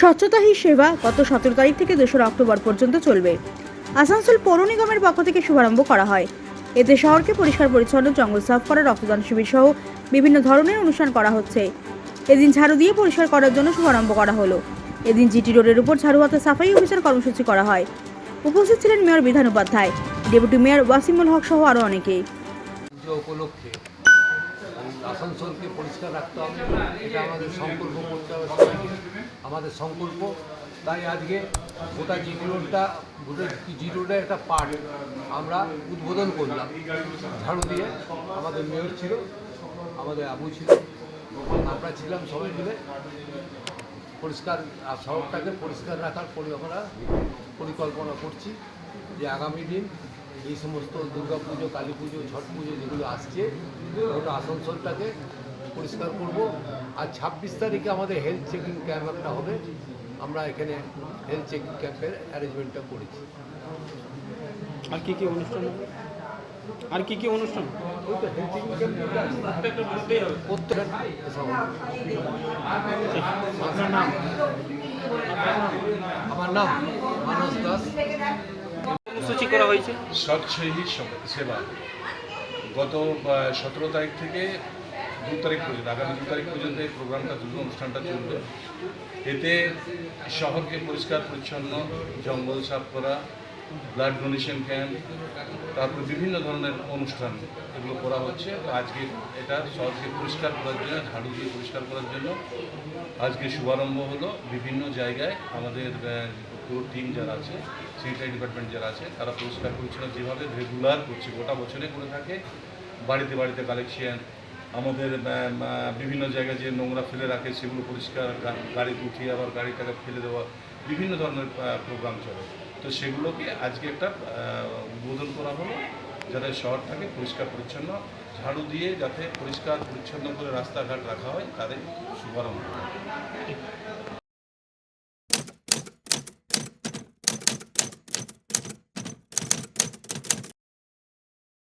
স্বচ্ছতা হি সেবা গত সতেরো তারিখ থেকে দোসরা অক্টোবর পর্যন্ত চলবে। আসানসোল পৌর নিগমের পক্ষ থেকে শুভারম্ভ করা হয়। এতে শহরকে পরিষ্কার পরিচ্ছন্ন, জঙ্গল সাফ করা রক্তদান শিবির সহ বিভিন্ন ধরনের অনুষ্ঠান করা হচ্ছে। এদিন ঝাড়ু দিয়ে পরিষ্কার করার জন্য শুভারম্ভ করা হলো। এদিন জিটি রোডের উপর ঝাড়ু হাতে সাফাই অভিযান কর্মসূচি করা হয়। উপস্থিত ছিলেন mayor Bidhan Upadhyay, deputy mayor Wasimul Haque সহ আরও অনেকেই। উপলক্ষে আসানসোলকে পরিষ্কার রাখতে হবে। এটা আমাদের সংকল্প করতে হবে সবাইকে। আমাদের সংকল্প, তাই আজকে গোটা জিটি রোডটা, গোটা জিটি রোডের একটা পার্ট আমরা উদ্বোধন করলাম। ঝাড়ু দিয়ে আমাদের মেয়র ছিল, আমাদের আবু ছিল, আমরা ছিলাম সবাই মিলে। পরিষ্কার শহরটাকে পরিষ্কার রাখার পরিকল্পনা পরিকল্পনা করছি যে আগামী দিন এই সমস্ত দুর্গা পুজো কালী পুজো ছট পুজো যেগুলো আসছে ওটা আসানসোলটাকে পরিষ্কার করব। আর ছাব্বিশ তারিখে আমাদের হেলথ চেকিং ক্যাম্প একটা হবে। আমরা এখানে হেলথ চেকিং ক্যাম্পের অ্যারেঞ্জমেন্টটা করেছি। আর কি কি অনুষ্ঠান আর কি কি অনুষ্ঠান? আমার নাম মানস দাস। করা হয়েছে? স্বচ্ছ সব- সেবা। গত সতেরো তারিখ থেকে দু তারিখ পর্যন্ত, আগামী দু তারিখ পর্যন্ত এই প্রোগ্রামটা চলবে অনুষ্ঠানটা চলবে। এতে শহরকে পরিষ্কার, পরিচ্ছন্ন, জঙ্গল সাফ করা ব্লাড ডোনেশন ক্যাম্প তারপর বিভিন্ন ধরনের অনুষ্ঠান এগুলো করা হচ্ছে। আজকে এটা শহরকে পরিষ্কার করার জন্য ঝাড়ু দিয়ে পরিষ্কার করার জন্য আজকে শুভারম্ভ হলো। বিভিন্ন জায়গায় আমাদের পুরো টিম যারা আছে স্যানিটারি ডিপার্টমেন্ট যারা আছে, তারা পরিষ্কার পরিচ্ছন্ন যেভাবে রেগুলার করছে, গোটা বছরে করে থাকে। বাড়িতে বাড়িতে কালেকশন আমাদের বিভিন্ন জায়গায় যে নোংরা ফেলে রাখে, সেগুলো পরিষ্কার গাড়িতে উঠিয়ে আবার গাড়িটাকে ফেলে দেওয়া, বিভিন্ন ধরনের প্রোগ্রাম চলে। তো সেগুলোকে আজকে একটা উদ্বোধন করা হলো, যাতে শহরটাকে পরিষ্কার পরিচ্ছন্ন, ঝাড়ু দিয়ে যাতে পরিষ্কার পরিচ্ছন্ন করে রাস্তাঘাট রাখা হয়, তাদের শুভারম্ভ।